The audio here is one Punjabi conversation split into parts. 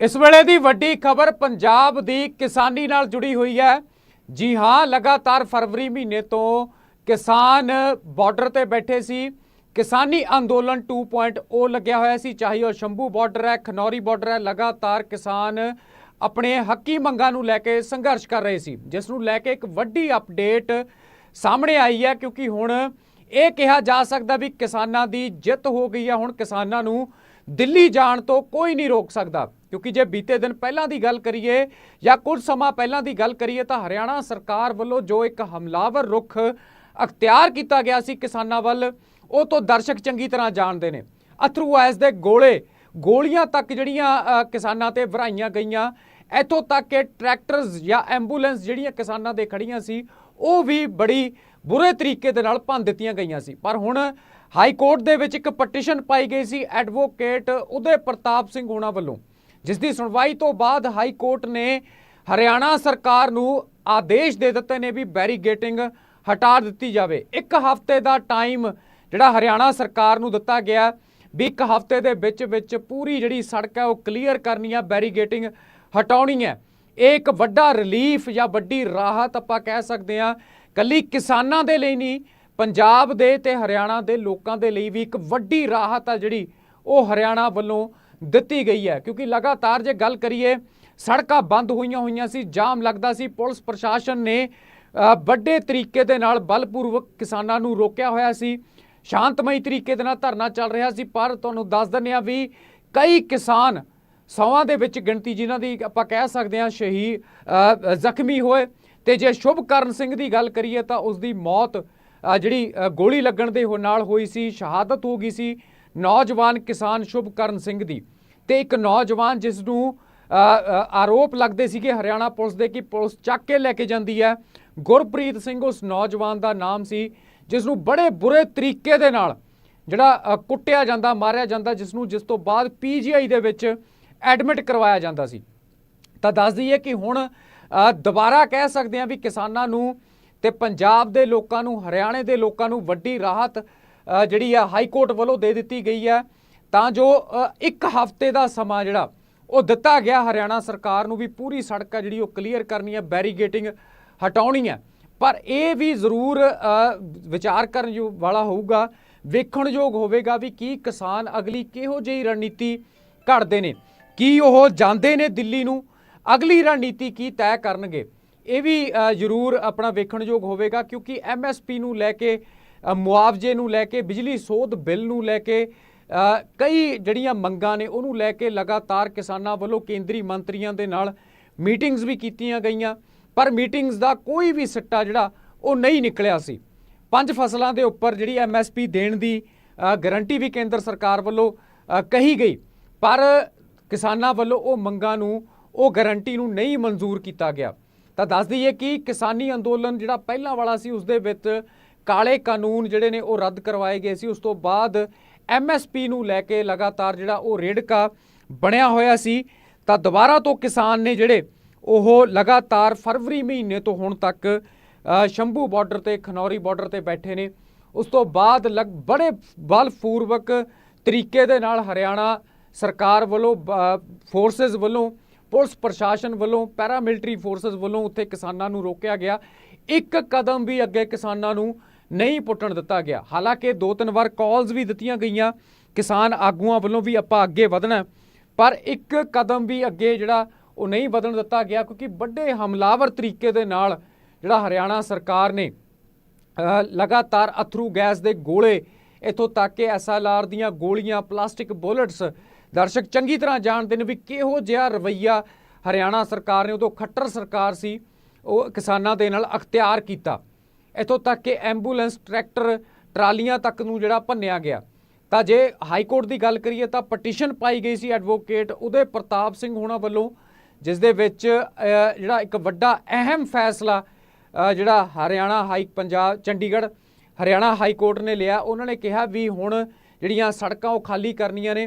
ਇਸ ਵੇਲੇ ਦੀ ਵੱਡੀ ਖਬਰ ਪੰਜਾਬ ਦੀ ਕਿਸਾਨੀ ਨਾਲ ਜੁੜੀ ਹੋਈ ਹੈ। ਜੀ ਹਾਂ, ਲਗਾਤਾਰ ਫਰਵਰੀ ਮਹੀਨੇ ਤੋਂ ਕਿਸਾਨ ਬਾਰਡਰ ਤੇ ਬੈਠੇ ਸੀ। ਕਿਸਾਨੀ ਅੰਦੋਲਨ 2.0 ਲੱਗਿਆ ਹੋਇਆ ਸੀ। ਚਾਹੇ ਉਹ ਸ਼ੰਭੂ ਬਾਰਡਰ ਹੈ, ਖਨੌਰੀ ਬਾਰਡਰ ਹੈ, ਲਗਾਤਾਰ ਕਿਸਾਨ ਆਪਣੇ ਹੱਕੀ ਮੰਗਾਂ ਨੂੰ ਲੈ ਕੇ ਸੰਘਰਸ਼ ਕਰ ਰਹੇ ਸੀ। ਜਿਸ ਨੂੰ ਲੈ ਕੇ ਇੱਕ ਵੱਡੀ ਅਪਡੇਟ ਸਾਹਮਣੇ ਆਈ ਹੈ, ਕਿਉਂਕਿ ਹੁਣ ਇਹ ਕਿਹਾ ਜਾ ਸਕਦਾ ਵੀ ਕਿਸਾਨਾਂ ਦੀ ਜਿੱਤ ਹੋ ਗਈ ਹੈ। ਹੁਣ ਕਿਸਾਨਾਂ ਨੂੰ ਦਿੱਲੀ ਜਾਣ ਤੋਂ ਕੋਈ ਨਹੀਂ ਰੋਕ ਸਕਦਾ। ਕਿਉਂਕਿ ਜੇ ਬੀਤੇ ਦਿਨ ਪਹਿਲਾਂ ਦੀ ਗੱਲ ਕਰੀਏ ਜਾਂ ਕੁਝ ਸਮਾਂ ਪਹਿਲਾਂ ਦੀ ਗੱਲ ਕਰੀਏ ਤਾਂ ਹਰਿਆਣਾ ਸਰਕਾਰ ਵੱਲੋਂ ਜੋ ਇੱਕ ਹਮਲਾਵਰ ਰੁਖ ਅਖਤਿਆਰ ਕੀਤਾ ਗਿਆ ਸੀ ਕਿਸਾਨਾਂ ਵੱਲ, ਉਹ ਤੋਂ ਦਰਸ਼ਕ ਚੰਗੀ ਤਰ੍ਹਾਂ ਜਾਣਦੇ ਨੇ। ਅਥਰੂ ਐਸ ਦੇ ਗੋਲੇ, ਗੋਲੀਆਂ ਤੱਕ ਜਿਹੜੀਆਂ ਕਿਸਾਨਾਂ ਤੇ ਵਰਾਈਆਂ ਗਈਆਂ, ਇੱਥੋਂ ਤੱਕ ਕਿ ਟਰੈਕਟਰਸ ਜਾਂ ਐਂਬੂਲੈਂਸ ਜਿਹੜੀਆਂ ਕਿਸਾਨਾਂ ਦੇ ਖੜੀਆਂ ਸੀ, ਉਹ ਵੀ ਬੜੀ ਬੁਰੇ ਤਰੀਕੇ ਦੇ ਨਾਲ ਭੰਨ ਦਿੱਤੀਆਂ ਗਈਆਂ ਸੀ। ਪਰ ਹੁਣ ਹਾਈ ਕੋਰਟ ਦੇ ਵਿੱਚ ਇੱਕ ਪਟੀਸ਼ਨ ਪਾਈ ਗਈ ਸੀ ਐਡਵੋਕੇਟ ਉਦੇ ਪ੍ਰਤਾਪ ਸਿੰਘ ਹੋਣਾ ਵੱਲੋਂ, ਜਿਸ ਦੀ ਸੁਣਵਾਈ ਤੋਂ ਬਾਅਦ ਹਾਈ ਕੋਰਟ ਨੇ ਹਰਿਆਣਾ ਸਰਕਾਰ ਨੂੰ ਆਦੇਸ਼ ਦੇ ਦਿੱਤੇ ਨੇ ਵੀ ਬੈਰੀਗੇਟਿੰਗ ਹਟਾ ਦਿੱਤੀ ਜਾਵੇ। ਇੱਕ ਹਫ਼ਤੇ ਦਾ ਟਾਈਮ ਜਿਹੜਾ ਹਰਿਆਣਾ ਸਰਕਾਰ ਨੂੰ ਦਿੱਤਾ ਗਿਆ, ਵੀ ਇੱਕ ਹਫ਼ਤੇ ਦੇ ਵਿੱਚ ਵਿੱਚ ਪੂਰੀ ਜਿਹੜੀ ਸੜਕ ਹੈ ਉਹ ਕਲੀਅਰ ਕਰਨੀ ਹੈ ਬੈਰੀਗੇਟਿੰਗ ਹਟਾਉਣੀ ਹੈ। ਇਹ ਇੱਕ ਵੱਡਾ ਰਿਲੀਫ ਜਾਂ ਵੱਡੀ ਰਾਹਤ ਆਪਾਂ ਕਹਿ ਸਕਦੇ ਹਾਂ, ਕੱਲੀ ਕਿਸਾਨਾਂ ਦੇ ਲਈ ਨਹੀਂ ਪੰਜਾਬ ਦੇ ਤੇ ਹਰਿਆਣਾ ਦੇ ਲੋਕਾਂ ਦੇ ਲਈ ਵੀ ਇੱਕ ਵੱਡੀ ਰਾਹਤ ਆ ਜਿਹੜੀ ਉਹ ਹਰਿਆਣਾ ਵੱਲੋਂ ਦਿੱਤੀ ਗਈ ਹੈ। ਕਿਉਂਕਿ ਲਗਾਤਾਰ ਜੇ ਗੱਲ ਕਰੀਏ, ਸੜਕਾਂ ਬੰਦ ਹੋਈਆਂ ਹੋਈਆਂ ਸੀ, ਜਾਮ ਲੱਗਦਾ ਸੀ, ਪੁਲਿਸ ਪ੍ਰਸ਼ਾਸਨ ਨੇ ਵੱਡੇ ਤਰੀਕੇ ਦੇ ਨਾਲ ਬਲਪੂਰਵਕ ਕਿਸਾਨਾਂ ਨੂੰ ਰੋਕਿਆ ਹੋਇਆ ਸੀ। ਸ਼ਾਂਤਮਈ ਤਰੀਕੇ ਦੇ ਨਾਲ ਧਰਨਾ ਚੱਲ ਰਿਹਾ ਸੀ, ਪਰ ਤੁਹਾਨੂੰ ਦੱਸ ਦਿੰਦੇ ਆ ਵੀ ਕਈ ਕਿਸਾਨ ਸੌਆਂ ਦੇ ਵਿੱਚ ਗਿਣਤੀ ਜਿਨ੍ਹਾਂ ਦੀ ਆਪਾਂ ਕਹਿ ਸਕਦੇ ਹਾਂ ਸ਼ਹੀਦ ਜ਼ਖਮੀ ਹੋਏ। ਤੇ ਜੇ ਸ਼ੁਭਕਰਨ ਸਿੰਘ ਦੀ ਗੱਲ ਕਰੀਏ ਤਾਂ ਉਸ ਦੀ ਮੌਤ ਜਿਹੜੀ ਗੋਲੀ ਲੱਗਣ ਦੇ ਹੋ- ਨਾਲ ਹੋਈ ਸੀ, ਸ਼ਹਾਦਤ ਹੋ ਗਈ ਸੀ ਨੌਜਵਾਨ ਕਿਸਾਨ ਸ਼ੁਭਕਰਨ ਸਿੰਘ ਦੀ। ਤੇ ਇੱਕ ਨੌਜਵਾਨ ਜਿਸ ਨੂੰ ਆਰੋਪ ਲੱਗਦੇ ਸੀਗੇ ਹਰਿਆਣਾ ਪੁਲਿਸ ਦੇ ਕਿ ਪੁਲਿਸ ਚੱਕ ਕੇ ਲੈ ਕੇ ਜਾਂਦੀ ਹੈ। ਗੁਰਪ੍ਰੀਤ ਸਿੰਘ ਉਸ ਨੌਜਵਾਨ ਦਾ ਨਾਮ ਸੀ, ਜਿਸ ਨੂੰ ਬੜੇ ਬੁਰੇ ਤਰੀਕੇ ਦੇ ਨਾਲ ਜਿਹੜਾ ਕੁੱਟਿਆ ਜਾਂਦਾ, ਮਾਰਿਆ ਜਾਂਦਾ, ਜਿਸ ਨੂੰ ਜਿਸ ਤੋਂ ਬਾਅਦ ਪੀਜੀਆਈ ਦੇ ਵਿੱਚ ਐਡਮਿਟ ਕਰਵਾਇਆ ਜਾਂਦਾ ਸੀ। ਤਾਂ ਦੱਸ ਦਈਏ ਕਿ ਹੁਣ ਦੁਬਾਰਾ ਕਹਿ ਸਕਦੇ ਹਾਂ ਵੀ ਕਿਸਾਨਾਂ ਨੂੰ ਤੇ ਪੰਜਾਬ ਦੇ ਲੋਕਾਂ ਨੂੰ, ਹਰਿਆਣੇ ਦੇ ਲੋਕਾਂ ਨੂੰ ਵੱਡੀ ਰਾਹਤ ਜਿਹੜੀ ਆ ਹਾਈ ਕੋਰਟ ਵੱਲੋਂ ਦੇ ਦਿੱਤੀ ਗਈ ਹੈ। ਤਾਂ ਜੋ ਇੱਕ ਹਫ਼ਤੇ ਦਾ ਸਮਾਂ ਜਿਹੜਾ, ਉਹ ਦਿੱਤਾ ਗਿਆ ਹਰਿਆਣਾ ਸਰਕਾਰ ਨੂੰ ਵੀ ਪੂਰੀ ਸੜਕ ਆ ਜਿਹੜੀ ਉਹ ਕਲੀਅਰ ਕਰਨੀ ਹੈ ਬੈਰੀਗੇਟਿੰਗ ਹਟਾਉਣੀ ਹੈ। ਪਰ ਇਹ ਵੀ ਜ਼ਰੂਰ ਵਿਚਾਰ ਕਰਨ ਯੋ- ਵਾਲਾ ਹੋਊਗਾ ਵੇਖਣਯੋਗ ਹੋਵੇਗਾ ਵੀ ਕੀ ਕਿਸਾਨ ਅਗਲੀ ਕਿਹੋ ਜਿਹੀ ਰਣਨੀਤੀ ਘੜਦੇ ਨੇ, ਕੀ ਉਹ ਜਾਂਦੇ ਨੇ ਦਿੱਲੀ ਨੂੰ, ਅਗਲੀ ਰਣਨੀਤੀ ਕੀ ਤੈਅ ਕਰਨਗੇ। ਇਹ ਵੀ ਜ਼ਰੂਰ ਆਪਣਾ ਵੇਖਣਯੋਗ ਹੋਵੇਗਾ ਕਿਉਂਕਿ ਐਮਐਸਪੀ ਨੂੰ ਲੈ ਕੇ ਮੁਆਵਜ਼ੇ ਨੂੰ ਲੈ ਕੇ ਬਿਜਲੀ ਸੋਧ ਬਿੱਲ ਨੂੰ ਲੈ ਕੇ ਕਈ ਜਿਹੜੀਆਂ ਮੰਗਾਂ ਨੇ ਉਹਨੂੰ ਲੈ ਕੇ ਲਗਾਤਾਰ ਕਿਸਾਨਾਂ ਵੱਲੋਂ ਕੇਂਦਰੀ ਮੰਤਰੀਆਂ ਦੇ ਨਾਲ ਮੀਟਿੰਗਸ ਵੀ ਕੀਤੀਆਂ ਗਈਆਂ। ਪਰ ਮੀਟਿੰਗਸ ਦਾ ਕੋਈ ਵੀ ਸਿੱਟਾ ਜਿਹੜਾ ਉਹ ਨਹੀਂ ਨਿਕਲਿਆ ਸੀ। ਪੰਜ ਫਸਲਾਂ ਦੇ ਉੱਪਰ ਜਿਹੜੀ ਐਮਐਸਪੀ ਦੇਣ ਦੀ ਅ, ਗਾਰੰਟੀ ਵੀ ਕੇਂਦਰ ਸਰਕਾਰ ਵੱਲੋਂ ਕਹੀ ਗਈ। ਪਰ ਕਿਸਾਨਾਂ ਵੱਲੋਂ ਉਹ ਮੰਗਾਂ ਨੂੰ ਉਹ ਗਾਰੰਟੀ ਨੂੰ ਨਹੀਂ ਮਨਜ਼ੂਰ ਕੀਤਾ ਗਿਆ। ਤਾਂ ਦੱਸ ਦਈਏ ਕਿ ਕਿਸਾਨੀ ਅੰਦੋਲਨ ਜਿਹੜਾ ਪਹਿਲਾਂ ਵਾਲਾ ਸੀ ਉਸ ਦੇ ਵਿੱਚ ਕਾਲੇ ਕਾਨੂੰਨ ਜਿਹੜੇ ਨੇ ਉਹ ਰੱਦ ਕਰਵਾਏ ਗਏ ਸੀ। ਉਸ ਤੋਂ ਬਾਅਦ ਐਮਐਸਪੀ ਨੂੰ ਲੈ ਕੇ ਲਗਾਤਾਰ ਜਿਹੜਾ ਉਹ ਰੇੜਕਾ ਬਣਿਆ ਹੋਇਆ ਸੀ। ਤਾਂ ਦੁਬਾਰਾ ਤੋਂ ਕਿਸਾਨ ਨੇ ਜਿਹੜੇ ਉਹ ਲਗਾਤਾਰ ਫਰਵਰੀ ਮਹੀਨੇ ਤੋਂ ਹੁਣ ਤੱਕ ਸ਼ੰਭੂ ਬਾਰਡਰ ਤੇ, ਖਨੌਰੀ ਬਾਰਡਰ ਤੇ ਬੈਠੇ ਨੇ। ਉਸ ਤੋਂ ਬਾਅਦ ਲਗ, ਬੜੇ ਬਲਪੂਰਵਕ ਤਰੀਕੇ ਦੇ ਨਾਲ ਹਰਿਆਣਾ ਸਰਕਾਰ ਵੱਲੋਂ ਫੋਰਸਸ ਵੱਲੋਂ ਪੁਲਿਸ ਪ੍ਰਸ਼ਾਸਨ ਵੱਲੋਂ ਪੈਰਾ ਮਿਲਟਰੀ ਫੋਰਸਸ ਵੱਲੋਂ ਉੱਥੇ ਕਿਸਾਨਾਂ ਨੂੰ ਰੋਕਿਆ ਗਿਆ। ਇੱਕ ਕਦਮ ਵੀ ਅੱਗੇ ਕਿਸਾਨਾਂ ਨੂੰ ਨਹੀਂ ਪੁੱਟਣ ਦਿੱਤਾ ਗਿਆ। ਹਾਲਾਂਕਿ ਦੋ ਤਿੰਨ ਵਾਰ ਕਾਲਸ ਵੀ ਦਿੱਤੀਆਂ ਗਈਆਂ। ਕਿਸਾਨ ਆਗੂਆਂ ਵੱਲੋਂ ਵੀ ਆਪਾਂ ਅੱਗੇ ਵਧਣਾ ਪਰ ਇੱਕ ਕਦਮ ਵੀ ਅੱਗੇ ਜਿਹੜਾ ਉਹ ਨਹੀਂ ਵਧਣ ਦਿੱਤਾ ਗਿਆ, ਕਿਉਂਕਿ ਵੱਡੇ ਹਮਲਾਵਰ ਤਰੀਕੇ ਦੇ ਨਾਲ ਜਿਹੜਾ ਹਰਿਆਣਾ ਸਰਕਾਰ ਨੇ ਲਗਾਤਾਰ ਅਥਰੂ ਗੈਸ ਦੇ ਗੋਲੇ ਇਥੋਂ ਤੱਕ ਕਿ ਐਸਐਲਆਰ ਦੀਆਂ ਗੋਲੀਆਂ, ਪਲਾਸਟਿਕ ਬੁਲੇਟਸ ਦਰਸ਼ਕ ਚੰਗੀ ਤਰ੍ਹਾਂ ਜਾਣਦੇ ਨੇ ਵੀ ਕਿਹੋ ਜਿਹਾ ਰਵਈਆ ਹਰਿਆਣਾ ਸਰਕਾਰ ਨੇ, ਉਦੋਂ ਖੱਟਰ ਸਰਕਾਰ ਸੀ, ਉਹ ਕਿਸਾਨਾਂ ਦੇ ਨਾਲ ਅਖਤਿਆਰ ਕੀਤਾ। ਇਥੋਂ ਤੱਕ ਕਿ ਐਂਬੂਲੈਂਸ, ਟਰੈਕਟਰ, ਟਰਾਲੀਆਂ ਤੱਕ ਨੂੰ ਜਿਹੜਾ ਭੰਨਿਆ ਗਿਆ। ਤਾਂ ਜੇ ਹਾਈ ਕੋਰਟ ਦੀ ਗੱਲ ਕਰੀਏ ਤਾਂ ਪਟੀਸ਼ਨ ਪਾਈ ਗਈ ਸੀ ਐਡਵੋਕੇਟ ਉਦੇ ਪ੍ਰਤਾਪ ਸਿੰਘ ਹੋਣਾ ਵੱਲੋਂ, ਜਿਸ ਦੇ ਵਿੱਚ ਜਿਹੜਾ ਇੱਕ ਵੱਡਾ ਅਹਿਮ ਫੈਸਲਾ ਜਿਹੜਾ Haryana high Punjab, Chandigarh Haryana high court ਨੇ ਲਿਆ, ਉਹਨਾਂ ਨੇ ਕਿਹਾ ਵੀ ਹੁਣ ਜਿਹੜੀਆਂ ਸੜਕਾਂ ਉਹ ਖਾਲੀ ਕਰਨੀਆਂ ਨੇ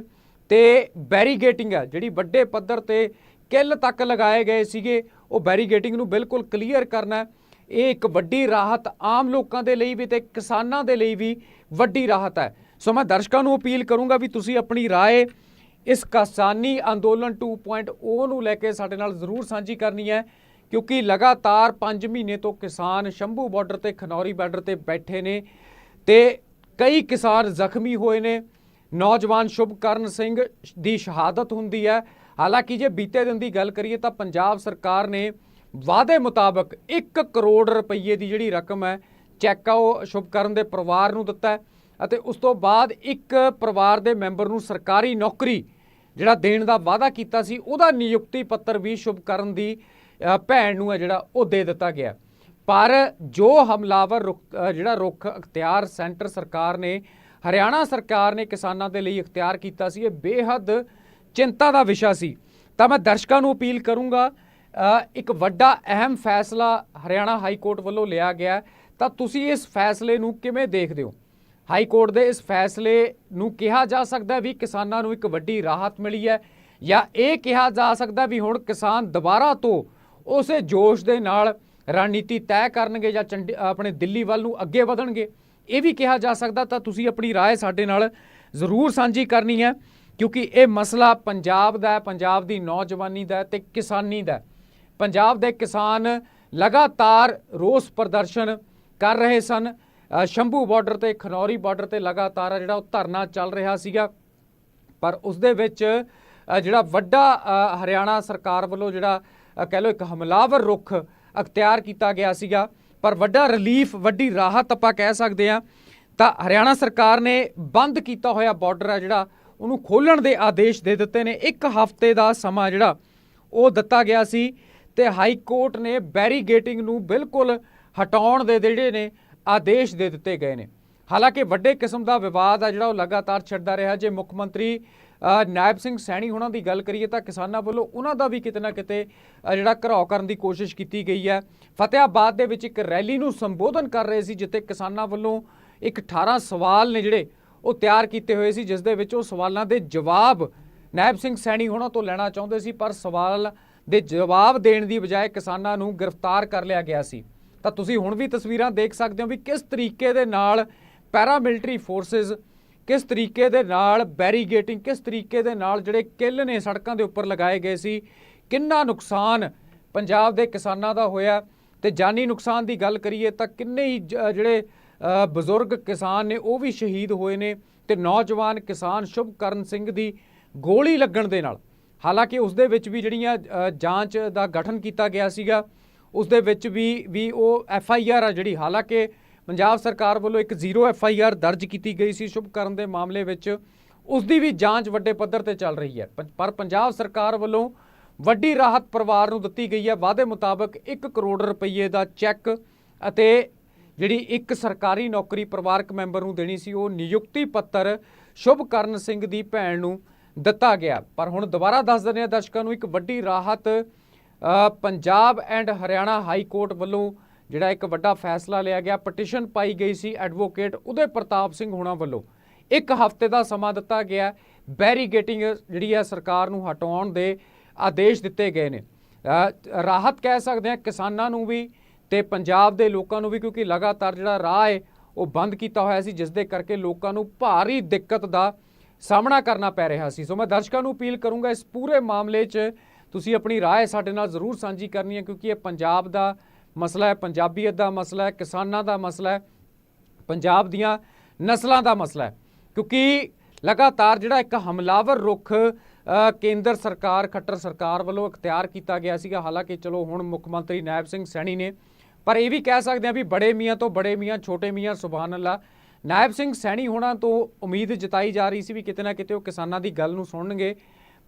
ਤੇ ਬੈਰੀਗੇਟਿੰਗ ਹੈ ਜਿਹੜੀ ਵੱਡੇ ਪੱਧਰ ਤੇ ਕਿੱਲ ਤੱਕ ਲਗਾਏ ਗਏ ਸੀਗੇ ਉਹ ਬੈਰੀਗੇਟਿੰਗ ਨੂੰ ਬਿਲਕੁਲ ਕਲੀਅਰ ਕਰਨਾ ਹੈ ਇਹ ਇੱਕ ਵੱਡੀ ਰਾਹਤ ਆਮ ਲੋਕਾਂ ਦੇ ਲਈ ਵੀ ਤੇ ਕਿਸਾਨਾਂ ਦੇ ਲਈ ਵੀ ਵੱਡੀ ਰਾਹਤ ਹੈ ਸੋ ਮੈਂ ਦਰਸ਼ਕਾਂ ਨੂੰ ਅਪੀਲ ਕਰੂੰਗਾ ਵੀ ਤੁਸੀਂ ਆਪਣੀ رائے ਇਸ ਕਿਸਾਨੀ ਅੰਦੋਲਨ 2.0 ਨੂੰ ਲੈ ਕੇ ਸਾਡੇ ਨਾਲ ਜ਼ਰੂਰ ਸਾਂਝੀ ਕਰਨੀ ਹੈ ਕਿਉਂਕਿ ਲਗਾਤਾਰ 5 ਮਹੀਨੇ ਤੋਂ ਕਿਸਾਨ ਸ਼ੰਭੂ ਬਾਰਡਰ ਤੇ ਖਨੌਰੀ ਬਾਰਡਰ ਤੇ ਬੈਠੇ ਨੇ ਤੇ ਕਈ ਕਿਸਾਨ ਜ਼ਖਮੀ ਹੋਏ ਨੇ ਨੌਜਵਾਨ ਸ਼ੁਭਕਰਨ ਸਿੰਘ ਦੀ ਸ਼ਹਾਦਤ ਹੁੰਦੀ ਹੈ। ਹਾਲਾਂਕਿ ਜੇ ਬੀਤੇ ਦਿਨ ਦੀ ਗੱਲ ਕਰੀਏ ਤਾਂ ਪੰਜਾਬ ਸਰਕਾਰ ਨੇ ਵਾਅਦੇ ਮੁਤਾਬਕ 1 ਕਰੋੜ ਰੁਪਏ ਦੀ ਜਿਹੜੀ ਰਕਮ ਹੈ, ਚੈੱਕ ਆ ਉਹ ਸ਼ੁਭਕਰਨ ਦੇ ਪਰਿਵਾਰ ਨੂੰ ਦਿੱਤਾ ਅਤੇ ਉਸ ਤੋਂ ਬਾਅਦ ਇੱਕ ਪਰਿਵਾਰ ਦੇ ਮੈਂਬਰ ਨੂੰ ਸਰਕਾਰੀ ਨੌਕਰੀ ਜਿਹੜਾ ਦੇਣ ਦਾ ਵਾਅਦਾ ਕੀਤਾ ਸੀ, ਉਹਦਾ ਨਿਯੁਕਤੀ ਪੱਤਰ ਵੀ ਸ਼ੁਭਕਰਨ ਦੀ ਭੈਣ ਨੂੰ ਹੈ ਜਿਹੜਾ ਉਹ ਦੇ ਦਿੱਤਾ ਗਿਆ ਪਰ ਜੋ ਹਮਲਾਵਰ ਰੁਖ- ਜਿਹੜਾ ਰੁਖ ਅਖਤਿਆਰ ਸੈਂਟਰ ਸਰਕਾਰ ਨੇ ਹਰਿਆਣਾ ਸਰਕਾਰ ਨੇ ਕਿਸਾਨਾਂ ਦੇ ਲਈ ਇਖਤਿਆਰ ਕੀਤਾ ਸੀ, ਇਹ ਬੇਹੱਦ ਚਿੰਤਾ ਦਾ ਵਿਸ਼ਾ ਸੀ। ਤਾਂ ਮੈਂ ਦਰਸ਼ਕਾਂ ਨੂੰ ਅਪੀਲ ਕਰੂੰਗਾ ਇੱਕ ਵੱਡਾ ਅਹਿਮ ਫੈਸਲਾ ਹਰਿਆਣਾ ਹਾਈ ਕੋਰਟ ਵੱਲੋਂ ਲਿਆ ਗਿਆ ਤਾਂ ਤੁਸੀਂ ਇਸ ਫੈਸਲੇ ਨੂੰ ਕਿਵੇਂ ਦੇਖਦੇ ਹੋ? ਹਾਈ ਕੋਰਟ ਦੇ ਇਸ ਫੈਸਲੇ ਨੂੰ ਕਿਹਾ ਜਾ ਸਕਦਾ ਵੀ ਕਿਸਾਨਾਂ ਨੂੰ ਇੱਕ ਵੱਡੀ ਰਾਹਤ ਮਿਲੀ ਹੈ ਜਾਂ ਇਹ ਕਿਹਾ ਜਾ ਸਕਦਾ ਵੀ ਹੁਣ ਕਿਸਾਨ ਦੁਬਾਰਾ ਤੋਂ ਉਸੇ ਜੋਸ਼ ਦੇ ਨਾਲ ਰਣਨੀਤੀ ਤੈਅ ਕਰਨਗੇ ਜਾਂ ਚੰਡੀ, ਆਪਣੇ ਦਿੱਲੀ ਵੱਲ ਨੂੰ ਅੱਗੇ ਵਧਣਗੇ? ਇਹ ਵੀ ਕਿਹਾ ਜਾ ਸਕਦਾ ਤਾਂ ਤੁਸੀਂ ਆਪਣੀ رائے ਸਾਡੇ ਨਾਲ ਜ਼ਰੂਰ ਸਾਂਝੀ ਕਰਨੀ ਹੈ ਕਿਉਂਕਿ ਇਹ ਮਸਲਾ ਪੰਜਾਬ ਦਾ ਹੈ ਪੰਜਾਬ ਦੀ ਨੌਜਵਾਨੀ ਦਾ ਹੈ ਤੇ ਕਿਸਾਨੀ ਦਾ ਹੈ ਪੰਜਾਬ ਦੇ ਕਿਸਾਨ ਲਗਾਤਾਰ ਰੋਸ ਪ੍ਰਦਰਸ਼ਨ ਕਰ ਰਹੇ ਸਨ ਅ, ਸ਼ੰਭੂ ਬਾਰਡਰ ਤੇ ਖਨੌਰੀ ਬਾਰਡਰ ਤੇ ਲਗਾਤਾਰ ਜਿਹੜਾ ਉਹ ਧਰਨਾ ਚੱਲ ਰਿਹਾ ਸੀਗਾ ਪਰ ਉਸ ਦੇ ਵਿੱਚ ਅ, ਜਿਹੜਾ ਵੱਡਾ ਅ, ਹਰਿਆਣਾ ਸਰਕਾਰ ਵੱਲੋਂ ਜਿਹੜਾ ਅ, ਕਹਿ ਲਓ ਇੱਕ ਹਮਲਾਵਰ ਰੁਖ ਅਖਤਿਆਰ ਕੀਤਾ ਗਿਆ ਸੀਗਾ ਪਰ ਵੱਡਾ ਰਿਲੀਫ ਵੱਡੀ ਰਾਹਤ ਆਪਾਂ ਕਹਿ ਸਕਦੇ ਆ ਤਾਂ ਹਰਿਆਣਾ ਸਰਕਾਰ ਨੇ ਬੰਦ ਕੀਤਾ ਹੋਇਆ ਬਾਰਡਰ ਆ ਜਿਹੜਾ, ਉਹਨੂੰ ਖੋਲਣ ਦੇ ਆਦੇਸ਼ ਦੇ ਦਿੱਤੇ ਨੇ। ਇੱਕ ਹਫ਼ਤੇ ਦਾ ਸਮਾਂ ਜਿਹੜਾ, ਉਹ ਦਿੱਤਾ ਗਿਆ ਸੀ ਤੇ ਹਾਈ ਕੋਰਟ ਨੇ ਬੈਰੀਗੇਟਿੰਗ ਨੂੰ ਬਿਲਕੁਲ ਹਟਾਉਣ ਦੇ ਜਿਹੜੇ ਨੇ ਆਦੇਸ਼ ਦੇ ਦਿੱਤੇ ਗਏ ਨੇ। ਹਾਲਾਂਕਿ ਵੱਡੇ ਕਿਸਮ ਦਾ ਵਿਵਾਦ ਆ ਜਿਹੜਾ ਉਹ ਲਗਾਤਾਰ ਛੱਡਦਾ ਰਿਹਾ। ਜੇ ਮੁੱਖ ਮੰਤਰੀ ਨਾਇਬ ਸਿੰਘ ਸੈਣੀ ਉਹਨਾਂ ਦੀ ਗੱਲ ਕਰੀਏ ਤਾਂ ਕਿਸਾਨਾਂ ਵੱਲੋਂ ਉਹਨਾਂ ਦਾ ਵੀ ਕਿਤੇ ਨਾ ਕਿਤੇ ਜਿਹੜਾ ਘਰਾਓ ਕਰਨ ਦੀ ਕੋਸ਼ਿਸ਼ ਕੀਤੀ ਗਈ ਹੈ। ਫਤਿਆਬਾਦ ਦੇ ਵਿੱਚ ਇੱਕ ਰੈਲੀ ਨੂੰ ਸੰਬੋਧਨ ਕਰ ਰਹੇ ਸੀ, ਜਿੱਥੇ ਕਿਸਾਨਾਂ ਵੱਲੋਂ ਇੱਕ 18 ਸਵਾਲ ਨੇ ਜਿਹੜੇ ਉਹ ਤਿਆਰ ਕੀਤੇ ਹੋਏ ਸੀ, ਜਿਸ ਦੇ ਵਿੱਚ ਉਹ ਸਵਾਲਾਂ ਦੇ ਜਵਾਬ ਨਾਇਬ ਸਿੰਘ ਸੈਣੀ ਉਹਨਾਂ ਤੋਂ ਲੈਣਾ ਚਾਹੁੰਦੇ ਸੀ, ਪਰ ਸਵਾਲ ਦੇ ਜਵਾਬ ਦੇਣ ਦੀ ਬਜਾਏ ਕਿਸਾਨਾਂ ਨੂੰ ਗ੍ਰਿਫਤਾਰ ਕਰ ਲਿਆ ਗਿਆ ਸੀ। ਤਾਂ ਤੁਸੀਂ ਹੁਣ ਵੀ ਤਸਵੀਰਾਂ ਦੇਖ ਸਕਦੇ ਹੋ ਵੀ ਕਿਸ ਤਰੀਕੇ ਦੇ ਨਾਲ ਪੈਰਾ ਮਿਲਟਰੀ ਫੋਰਸਸ ਕਿਸ ਤਰੀਕੇ ਦੇ ਨਾਲ ਬੈਰੀਗੇਟਿੰਗ, ਕਿਸ ਤਰੀਕੇ ਦੇ ਨਾਲ ਜਿਹੜੇ ਕਿੱਲ ਨੇ ਸੜਕਾਂ ਦੇ ਉੱਪਰ ਲਗਾਏ ਗਏ ਸੀ, ਕਿੰਨਾ ਨੁਕਸਾਨ ਪੰਜਾਬ ਦੇ ਕਿਸਾਨਾਂ ਦਾ ਹੋਇਆ ਤੇ ਜਾਨੀ ਨੁਕਸਾਨ ਦੀ ਗੱਲ ਕਰੀਏ ਤਾਂ ਕਿੰਨੇ ਹੀ ਜਿਹੜੇ ਬਜ਼ੁਰਗ ਕਿਸਾਨ ਨੇ ਉਹ ਵੀ ਸ਼ਹੀਦ ਹੋਏ ਨੇ ਤੇ ਨੌਜਵਾਨ ਕਿਸਾਨ ਸ਼ੁਭਕਰਨ ਸਿੰਘ ਦੀ ਗੋਲੀ ਲੱਗਣ ਦੇ ਨਾਲ, ਹਾਲਾਂਕਿ ਉਸ ਦੇ ਵਿੱਚ ਵੀ ਜਿਹੜੀਆਂ ਜਾਂਚ ਦਾ ਗਠਨ ਕੀਤਾ ਗਿਆ ਸੀਗਾ, ਉਸ ਦੇ ਵਿੱਚ ਵੀ ਵੀ ਉਹ ਐਫ ਆਈ ਆਰ ਆ ਜਿਹੜੀ ਹਾਲਾਂਕਿ ਪੰਜਾਬ ਸਰਕਾਰ ਵੱਲੋਂ ਇੱਕ ਜ਼ੀਰੋ ਐਫ ਆਈ ਆਰ ਦਰਜ ਕੀਤੀ ਗਈ ਸੀ। ਸ਼ੁਭਕਰਨ ਦੇ ਮਾਮਲੇ ਵਿੱਚ ਉਸ ਦੀ ਵੀ ਜਾਂਚ ਵੱਡੇ ਪੱਧਰ ਤੇ ਚੱਲ ਰਹੀ ਹੈ। ਪ- ਪਰ ਪੰਜਾਬ ਸਰਕਾਰ ਵੱਲੋਂ ਵੱਡੀ ਰਾਹਤ ਪਰਿਵਾਰ ਨੂੰ ਦਿੱਤੀ ਗਈ ਹੈ। ਵਾਅਦੇ ਮੁਤਾਬਕ 1 ਕਰੋੜ ਰੁਪਏ ਦਾ ਚੈੱਕ ਅਤੇ ਜਿਹੜੀ ਇੱਕ ਸਰਕਾਰੀ ਨੌਕਰੀ ਪਰਿਵਾਰਕ ਮੈਂਬਰ ਨੂੰ ਦੇਣੀ ਸੀ, ਉਹ ਨਿਯੁਕਤੀ ਪੱਤਰ ਸ਼ੁਭਕਰਨ ਸਿੰਘ ਦੀ ਭੈਣ ਨੂੰ ਦਿੱਤਾ ਗਿਆ। ਪਰ ਹੁਣ ਦੁਬਾਰਾ ਦੱਸ ਦਿੰਦੇ ਹਾਂ ਦਰਸ਼ਕਾਂ ਨੂੰ, ਇੱਕ ਵੱਡੀ ਰਾਹਤ Punjab and Haryana high court ਵੱਲੋਂ ਜਿਹੜਾ ਇੱਕ ਵੱਡਾ ਫੈਸਲਾ ਲਿਆ ਗਿਆ ਪਟੀਸ਼ਨ ਪਾਈ ਗਈ ਸੀ ਐਡਵੋਕੇਟ ਉਦੇ ਪ੍ਰਤਾਪ ਸਿੰਘ ਹੋਣਾ ਵੱਲੋਂ। ਇੱਕ ਹਫ਼ਤੇ ਦਾ ਸਮਾਂ ਦਿੱਤਾ ਗਿਆ ਬੈਰੀਗੇਟਿੰਗ ਜਿਹੜੀ ਹੈ ਸਰਕਾਰ ਨੂੰ ਹਟਾਉਣ ਦੇ ਆਦੇਸ਼ ਦਿੱਤੇ ਗਏ ਨੇ। ਰਾਹਤ ਕਹਿ ਸਕਦੇ ਹਾਂ ਕਿਸਾਨਾਂ ਨੂੰ ਵੀ ਤੇ ਪੰਜਾਬ ਦੇ ਲੋਕਾਂ ਨੂੰ ਵੀ, ਕਿਉਂਕਿ ਲਗਾਤਾਰ ਜਿਹੜਾ ਰਾਹ ਹੈ, ਉਹ ਬੰਦ ਕੀਤਾ ਹੋਇਆ ਸੀ ਜਿਸ ਦੇ ਕਰਕੇ ਲੋਕਾਂ ਨੂੰ ਭਾਰੀ ਦਿੱਕਤ ਦਾ ਸਾਹਮਣਾ ਕਰਨਾ ਪੈ ਰਿਹਾ ਸੀ। ਸੋ ਮੈਂ ਦਰਸ਼ਕਾਂ ਨੂੰ ਅਪੀਲ ਕਰੂੰਗਾ, ਇਸ ਪੂਰੇ ਮਾਮਲੇ 'ਚ ਤੁਸੀਂ ਆਪਣੀ ਰਾਏ ਸਾਡੇ ਨਾਲ ਜ਼ਰੂਰ ਸਾਂਝੀ ਕਰਨੀ ਹੈ, ਕਿਉਂਕਿ ਇਹ ਪੰਜਾਬ ਦਾ ਮਸਲਾ ਹੈ, ਪੰਜਾਬੀਅਤ ਦਾ ਮਸਲਾ ਹੈ, ਕਿਸਾਨਾਂ ਦਾ ਮਸਲਾ ਹੈ, ਪੰਜਾਬ ਦੀਆਂ ਨਸਲਾਂ ਦਾ ਮਸਲਾ ਹੈ। ਕਿਉਂਕਿ ਲਗਾਤਾਰ ਜਿਹੜਾ ਇੱਕ ਹਮਲਾਵਰ ਰੁਖ ਕੇਂਦਰ ਸਰਕਾਰ, ਖੱਟਰ ਸਰਕਾਰ ਵੱਲੋਂ ਇਖਤਿਆਰ ਕੀਤਾ ਗਿਆ ਸੀਗਾ। ਹਾਲਾਂਕਿ ਚਲੋ ਹੁਣ ਮੁੱਖ ਮੰਤਰੀ ਨਾਇਬ ਸਿੰਘ ਸੈਣੀ ਨੇ, ਪਰ ਇਹ ਵੀ ਕਹਿ ਸਕਦੇ ਆ ਵੀ ਬੜੇ ਮੀਆਂ ਤੋਂ ਬੜੇ ਮੀਆਂ, ਛੋਟੇ ਮੀਆਂ ਸੁਭਾਨ ਅੱਲਾ ਨਾਇਬ ਸਿੰਘ ਸੈਣੀ ਹੋਣਾ ਤੋਂ ਉਮੀਦ ਜਤਾਈ ਜਾ ਰਹੀ ਸੀ ਵੀ ਕਿਤੇ ਨਾ ਕਿਤੇ ਉਹ ਕਿਸਾਨਾਂ ਦੀ ਗੱਲ ਨੂੰ ਸੁਣਨਗੇ,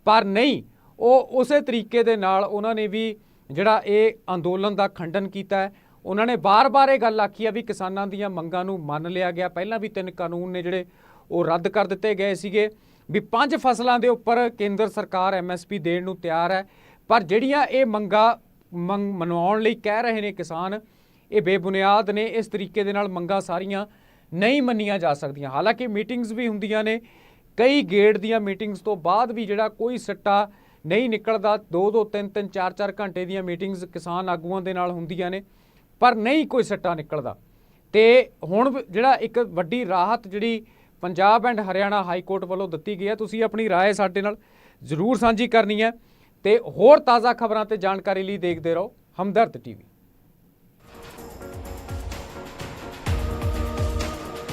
ਪਰ ਨਹੀਂ, ਉਹ ਉਸੇ ਤਰੀਕੇ ਦੇ ਨਾਲ ਉਹਨਾਂ ਨੇ ਵੀ ਜਿਹੜਾ ਇਹ ਅੰਦੋਲਨ ਦਾ ਖੰਡਨ ਕੀਤਾ ਹੈ, ਉਹਨਾਂ ਨੇ ਬਾਰ-ਬਾਰ ਇਹ ਗੱਲ ਆਖੀ ਆ ਵੀ ਕਿਸਾਨਾਂ ਦੀਆਂ ਮੰਗਾਂ ਨੂੰ ਮੰਨ ਲਿਆ ਗਿਆ। ਪਹਿਲਾਂ ਵੀ ਤਿੰਨ ਕਾਨੂੰਨ ਨੇ ਜਿਹੜੇ ਉਹ ਰੱਦ ਕਰ ਦਿੱਤੇ ਗਏ ਸੀਗੇ ਵੀ ਪੰਜ ਫਸਲਾਂ ਦੇ ਉੱਪਰ ਕੇਂਦਰ ਸਰਕਾਰ ਐਮਐਸਪੀ ਦੇਣ ਨੂੰ ਤਿਆਰ ਹੈ, ਪਰ ਜਿਹੜੀਆਂ ਇਹ ਮੰਗਾਂ ਮੰਗ ਮਨਵਾਉਣ ਲਈ ਕਹਿ ਰਹੇ ਨੇ ਕਿਸਾਨ, ਇਹ ਬੇਬੁਨਿਆਦ ਨੇ, ਇਸ ਤਰੀਕੇ ਦੇ ਨਾਲ ਮੰਗਾਂ ਸਾਰੀਆਂ ਨਹੀਂ ਮੰਨੀਆਂ ਜਾ ਸਕਦੀਆਂ। ਹਾਲਾਂਕਿ ਮੀਟਿੰਗਸ ਵੀ ਹੁੰਦੀਆਂ ਨੇ, ਕਈ ਗੇੜ ਦੀਆਂ ਮੀਟਿੰਗਸ ਤੋਂ ਬਾਅਦ ਵੀ ਜਿਹੜਾ ਕੋਈ ਸੱਟਾ ਨਹੀਂ ਨਿਕਲਦਾ 2 2 3 3 4 4 ਘੰਟੇ ਦੀਆਂ ਮੀਟਿੰਗਸ ਕਿਸਾਨ ਆਗੂਆਂ ਦੇ ਨਾਲ ਹੁੰਦੀਆਂ ਨੇ ਪਰ ਨਹੀਂ ਕੋਈ ਸੱਟਾ ਨਿਕਲਦਾ ਤੇ ਹੁਣ ਵ- ਜਿਹੜਾ ਇੱਕ ਵੱਡੀ ਰਾਹਤ ਜਿਹੜੀ Punjab and Haryana high court ਵੱਲੋਂ ਦਿੱਤੀ ਗਈ ਹੈ ਤੁਸੀਂ ਆਪਣੀ رائے ਸਾਡੇ ਨਾਲ ਜ਼ਰੂਰ ਸਾਂਝੀ ਕਰਨੀ ਹੈ ਤੇ ਹੋਰ ਤਾਜ਼ਾ ਖਬਰਾਂ ਤੇ ਜਾਣਕਾਰੀ ਲਈ ਦੇਖਦੇ ਰਹੋ ਹਮਦਰਦ ਟੀਵੀ